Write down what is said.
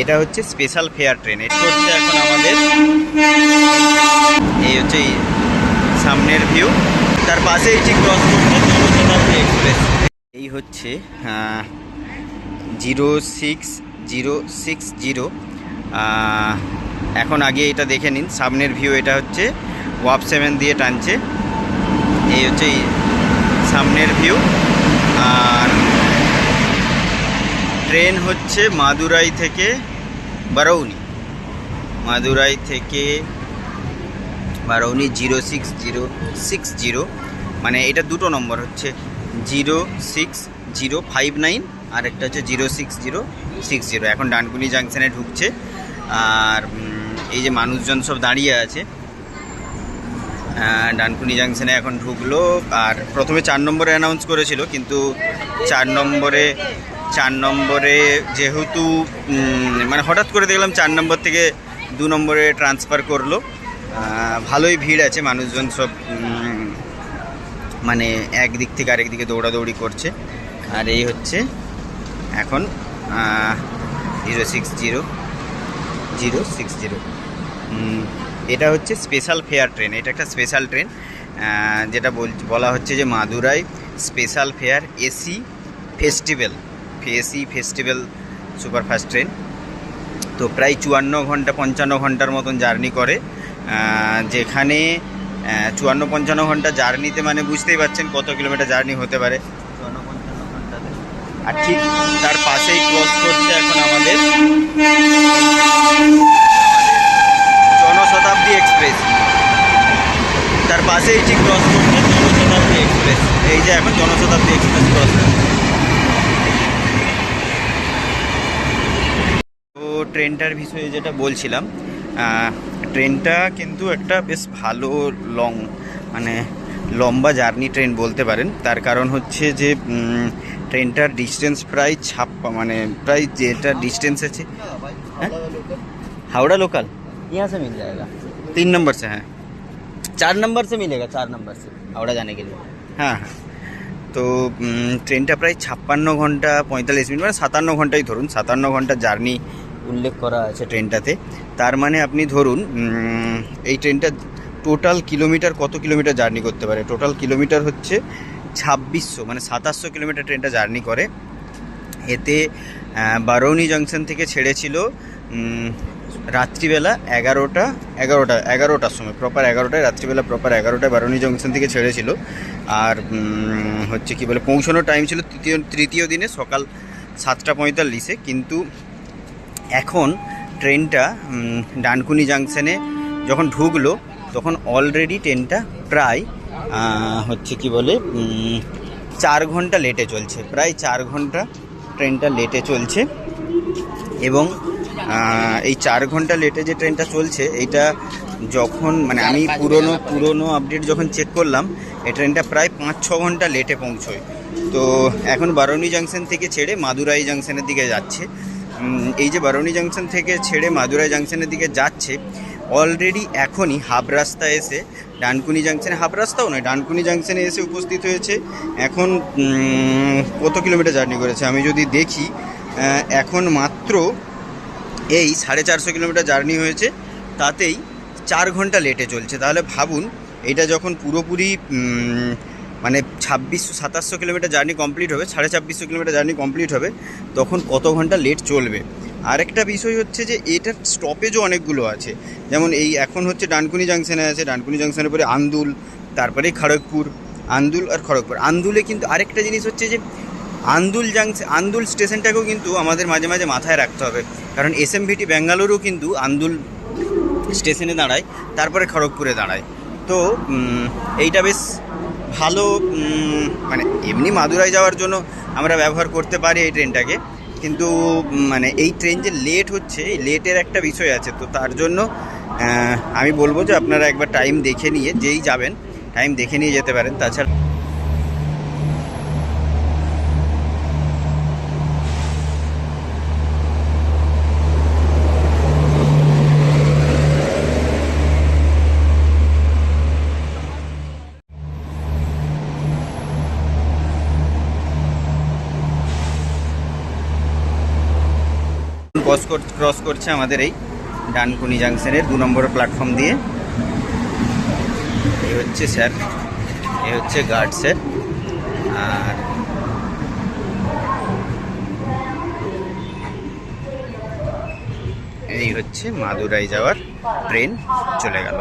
এটা হচ্ছে special fair train এটা হচ্ছে এখন আমাদের এই হচ্ছে সামনের ভিউ তার পাশে হচ্ছে ক্রস করছে এক্সপ্রেস এই হচ্ছে zero six zero six zero এখন আগে এটা দেখে নিন। সামনের ভিউ এটা হচ্ছে ওয়াপ সেভেন দিয়ে টানছে। এই হচ্ছে সামনের ভিউ আর ট্রেন হচ্ছে মাদুরাই থেকে বারৌনি। মাদুরাই থেকে Barauni zero six zero six zero মানে এটা দুটো নম্বর হচ্ছে zero six zero five nine আর একটা হচ্ছে zero six zero six zero. এখন ডানকুনি জাংশনে ঢুকছে আর এই যে মানুষজন সব দাঁড়িয়ে আছে ডানকুনি জাংশনে এখন ঢুকলো। আর প্রথমে চার নম্বরে অ্যানাউন্স করেছিল, কিন্তু চার নম্বরে চার নম্বরে যেহেতু মানে হঠাৎ করে দেখলাম চার নম্বর থেকে দু নম্বরে ট্রান্সফার করল। ভালোই ভিড় আছে, মানুষজন সব মানে একদিক থেকে আরেক দিকে দৌড়াদৌড়ি করছে। আর এই হচ্ছে এখন zero six zero zero six zero এটা হচ্ছে স্পেশাল ফেয়ার ট্রেন এটা একটা স্পেশাল ট্রেন যেটা বলা হচ্ছে যে Madurai special fare AC festival AC festival superfast train. তো প্রায় চুয়ান্ন ঘণ্টা পঞ্চান্ন ঘণ্টার মতন জার্নি করে। যেখানে চুয়ান্ন পঞ্চান্ন ঘণ্টা জার্নিতে মানে বুঝতেই পারছেন কত কিলোমিটার জার্নি হতে পারে। চুয়ান্ন পঞ্চান্ন ঘন্টাতে। আর ঠিক তার পাশেই ক্রস করছে এখন আমাদের। জনশতাব্দী এক্সপ্রেস। তার পাশেই ঠিক ক্রস করছে জনশতাব্দী এক্সপ্রেস। এই যে এখন জনশতাব্দী এক্সপ্রেস ক্রস করছে তো ট্রেনটার বিষয়ে যেটা বলছিলাম আহ, ট্রেনটা কিন্তু একটা বেশ ভালো লং মানে লম্বা জার্নি ট্রেন বলতে পারেন তার কারণ হচ্ছে যে উম, ট্রেনটার ডিস্টেন্স প্রায় ছাপ্পা মানে প্রায় যেটা ডিস্টেন্স আছে হ্যাঁ हावड़ा लोकल यहाँ से मिल जाएगा तीन नंबर से है चार नंबर से मिलेगा चार नंबर से हावड़ा जाने के लिए হ্যাঁ হ্যাঁ তো উম, ট্রেনটা প্রায় ছাপ্পান্ন ঘন্টা পঁয়তাল্লিশ মিনিট মানে সাতান্ন ঘন্টাই ধরুন সাতান্ন ঘন্টা জার্নি উল্লেখ করা আছে। ট্রেনটাতে। তার মানে আপনি ধরুন এই ট্রেনটা টোটাল কিলোমিটার কত কিলোমিটার জার্নি করতে পারে? টোটাল কিলোমিটার হচ্ছে ছাব্বিশশো মানে সাতাশশো কিলোমিটার ট্রেনটা জার্নি করে। এতে বারৌনি জংশন থেকে ছেড়েছিল রাত্রিবেলা এগারোটা এগারোটা, এগারোটার সময় প্রপার এগারোটায়, রাত্রিবেলা প্রপার এগারোটায় বারৌনি জংশন থেকে ছেড়েছিল। আর হচ্ছে কি বলে, পৌঁছানোর টাইম ছিল তৃতীয় তৃতীয় দিনে সকাল সাতটা পঁয়তাল্লিশে। কিন্তু এখন ট্রেনটা ডানকুনি জাংশনে যখন ঢুকলো, তখন অলরেডি ট্রেনটা প্রায় হচ্ছে কি বলে চার ঘণ্টা লেটে চলছে। প্রায় চার ঘণ্টা ট্রেনটা লেটে চলছে এবং এই চার ঘণ্টা লেটে যে ট্রেনটা চলছে, এইটা যখন মানে আমি পুরনো পুরনো আপডেট যখন চেক করলাম, এই ট্রেনটা প্রায় পাঁচ, ছ ঘণ্টা লেটে পৌঁছয়। তো এখন বারৌনি জাংশন থেকে ছেড়ে মাদুরাই জাংশনের দিকে যাচ্ছে। এই যে বারৌনি জাংশন থেকে ছেড়ে মাদুরাই জাংশনের দিকে যাচ্ছে অলরেডি এখনই হাফ রাস্তা এসে, ডানকুনি জাংশনে হাফ রাস্তাও নয়, ডানকুনি জাংশনে এসে উপস্থিত হয়েছে। এখন কত কিলোমিটার জার্নি করেছে? আমি যদি দেখি এখন মাত্র এই সাড়ে চারশো কিলোমিটার জার্নি হয়েছে, তাতেই চার ঘণ্টা লেটে চলছে। তাহলে ভাবুন, এটা যখন পুরোপুরি মানে ছাব্বিশশো, সাতাশশো কিলোমিটার জার্নি কমপ্লিট হবে, সাড়ে ছাব্বিশশো কিলোমিটার জার্নি কমপ্লিট হবে, তখন কত ঘণ্টা লেট চলবে? আরেকটা বিষয় হচ্ছে যে এটার স্টপেজও অনেকগুলো আছে। যেমন এই এখন হচ্ছে ডানকুনি জাংশনে আছে, ডানকুনি জাংশনের পরে আন্দুল, তারপরে খড়গপুর, আন্দুল আর খড়গপুর। আন্দুলে কিন্তু আরেকটা জিনিস হচ্ছে যে আন্দুল জাংশন আন্দুল স্টেশনটাকেও কিন্তু আমাদের মাঝে মাঝে মাথায় রাখতে হবে। কারণ এস এম এসএমভিটি ব্যাঙ্গালোরও কিন্তু আন্দুল স্টেশনে দাঁড়ায়, তারপরে খড়গপুরে দাঁড়ায়। তো এইটা বেশ ভালো মানে এমনি মাদুরাই যাওয়ার জন্য আমরা ব্যবহার করতে পারি এই ট্রেনটাকে। কিন্তু মানে এই ট্রেন যে লেট হচ্ছে, এই লেটের একটা বিষয় আছে। তো তার জন্য আমি বলব যে আপনারা একবার টাইম দেখে নিয়ে, যেই যাবেন টাইম দেখে নিয়ে যেতে পারেন। তাছাড়া ক্রস ক্রস করছে আমাদের এই ডানকুনি জাংশনের দু নম্বর প্ল্যাটফর্ম দিয়ে। এই হচ্ছে স্যার এই হচ্ছে গার্ড স্যার আর এই হচ্ছে মাদুরাই যাওয়ার ট্রেন চলে গেল।